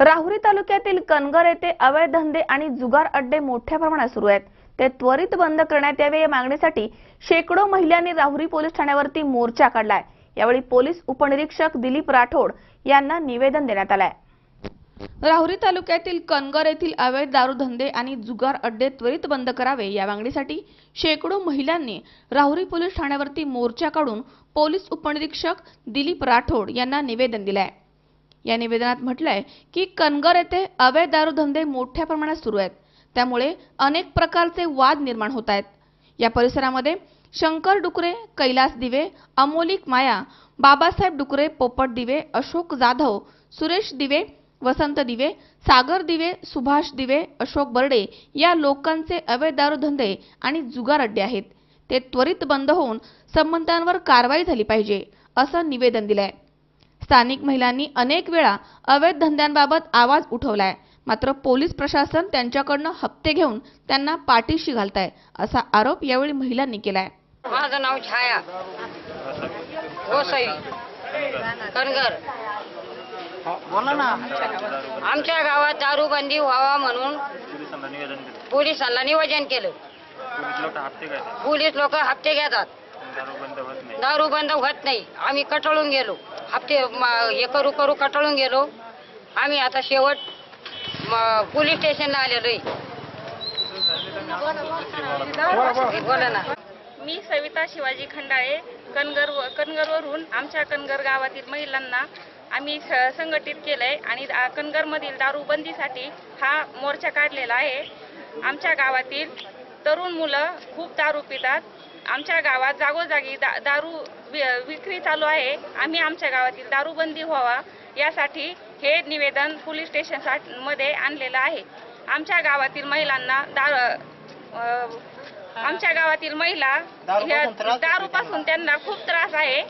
राहुरी तालुक्यातील कनगर येथे अवैध धंदे आणि जुगार अड्डे मोठ्या प्रमाणात सुरू आहेत. ते त्वरित बंद करण्यात यावे या मागणीसाठी शेकडो महिलांनी राहुरी पोलीस ठाण्यावरती मोर्चा काढलाय. यावेळी पोलीस उपनिरीक्षक दिलीप राठोड यांना निवेदन देण्यात आलंय. राहुरी तालुक्यातील कनगर येथील अवैध दारूधंदे आणि जुगार अड्डे त्वरित बंद करावे या मागणीसाठी शेकडो महिलांनी राहुरी पोलीस ठाण्यावरती मोर्चा काढून पोलीस उपनिरीक्षक दिलीप राठोड यांना निवेदन दिलंय. या निवेदनात म्हटलंय की कनगर येथे अवैध दारूधंदे मोठ्या प्रमाणात सुरू आहेत. त्यामुळे अनेक प्रकारचे वाद निर्माण होत आहेत. या परिसरामध्ये शंकर डुकरे कैलास दिवे अमोलिक माया बाबासाहेब डुकरे पोपट दिवे अशोक जाधव सुरेश दिवे वसंत दिवे सागर दिवे सुभाष दिवे अशोक बर्डे या लोकांचे अवैध दारूधंदे आणि जुगार अड्डे आहेत. ते त्वरित बंद होऊन संबंधांवर कारवाई झाली पाहिजे असं निवेदन दिलंय. स्थानिक महिलांनी अनेक वेळा अवैध धंद्यांबाबत आवाज उठवलाय. मात्र पोलीस प्रशासन त्यांच्याकडनं हप्ते घेऊन त्यांना पाठीशी घालताय असा आरोप यावेळी महिलांनी केलाय. माझं नाव छाया. गोसाई कणगर. बोला ना. आमच्या गावात दारूबंदी व्हावा म्हणून पोलिसांना निवेदन केलं पोलिसांना नियोजन केलं. पोलीस लोक हप्ते घेतात. दारू बंद होत नाही. आम्ही कटाळून गेलो. हप्ते हे करू करू कटाळून गेलो. आम्ही आता शेवट म- पोलीस स्टेशनला आलेलो आहे. बोला ना. मी सविता शिवाजी खंडाळे कनगर कनगरवरून आमच्या कनगर गावातील महिलांना आम्ही स- संघटित केलंय आणि कनगरमधील दारूबंदीसाठी हा मोर्चा काढलेला आहे. आमच्या गावातील तरुण मुलं खूप दारू पितात. आमच्या गावात जागोजागी दा दारू विक्री चालू आहे. आम्ही आमच्या गावातील दारूबंदी व्हावा यासाठी हे निवेदन पोलीस स्टेशनमध्ये आणलेलं आहे. आमच्या गावातील महिलांना दार आमच्या गावातील महिला दारूपासून त्यांना खूप त्रास आहे.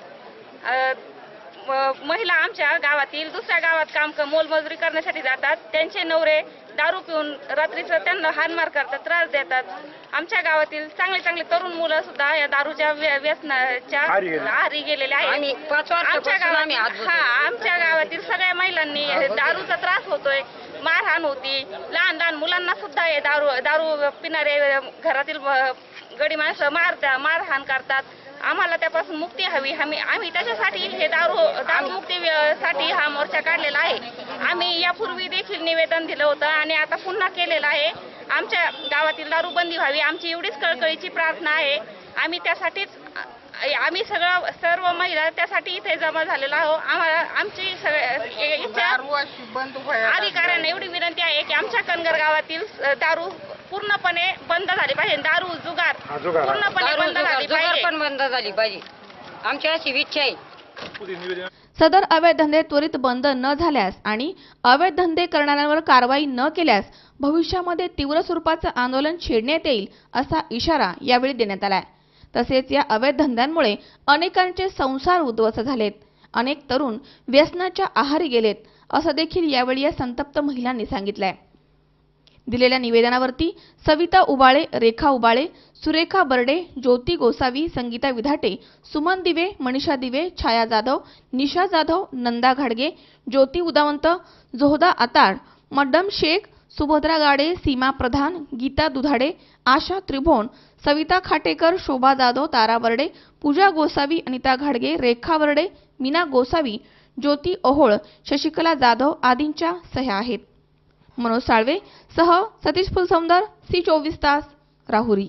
महिला आमच्या गावातील दुसऱ्या गावात काम क- मोलमजुरी करण्यासाठी जातात. त्यांचे नवरे दारू पिऊन रात्रीचं त्यांना हानमार करतात त्रास देतात. आमच्या गावातील चांगले चांगले तरुण मुलं सुद्धा या दारूच्या व्य- व्यसनाच्या आहारी गेलेले. पाच आमच्या गावात हा आमच्या गावातील सगळ्या महिलांनी दारूचा त्रास होतोय. मारहाण होती. लहान लहान मुलांना सुद्धा हे दारू दारू पिणारे घरातील गडी माणसं मारता मारहाण करतात. आम्हाला त्यापासून मुक्ती हवी. आम्ही आम्ही त्याच्यासाठी हे दारू दारू मुक्ती व्य- साठी हा मोर्चा काढलेला आहे. आम्ही यापूर्वी देखील निवेदन दिलं होतं आणि आता पुन्हा केलेलं आहे. आमच्या गावातील दारूबंदी व्हावी. आमची एवढीच कळकळीची प्रार्थना आहे. आम्ही त्यासाठीच आम्ही सगळं सर्व महिला त्यासाठी इथे जमा झालेलो आहोत. आम्हाला आमची सगळ्या इच्छा अधिकाऱ्यांना एवढी विनंती आहे की आमच्या कनगर गावातील दारू पूर्णपणे बंद झाली पाहिजे. दारू जुगार. पूर्णपणे बंद झाली जुगार पाहिजे. पण बंद झाली पाहिजे. आमची अशी इच्छा आहे. सदर अवैध धंदे त्वरित बंद न झाल्यास आणि अवैध धंदे करणाऱ्यांवर कारवाई न केल्यास भविष्यामध्ये तीव्र स्वरूपाचं आंदोलन छेडण्यात येईल असा इशारा यावेळी देण्यात आलाय. तसेच या अवैध धंद्यांमुळे अनेकांचे संसार उद्ध्वस्त झालेत. अनेक तरुण व्यसनाच्या आहारी गेलेत असं देखील यावेळी या संतप्त महिलांनी सांगितलंय. दिलेल्या निवेदनावरती सविता उबाळे रेखा उबाळे सुरेखा बर्डे ज्योती गोसावी संगीता विधाटे सुमन दिवे मनीषा दिवे छाया जाधव निशा जाधव नंदा घाडगे ज्योती उदावंत जोहदा आताड मड्डम शेख सुभद्रा गाडे सीमा प्रधान गीता दुधाडे आशा त्रिभुवन सविता खाटेकर शोभा जाधव तारा बर्डे पूजा गोसावी अनिता घाडगे रेखा बर्डे मीना गोसावी ज्योती ओहोळ शशिकला जाधव आदींच्या सह्या आहेत. मनोज साळवे सह सतीश फुलसमदार सी चोवीस तास राहुरी.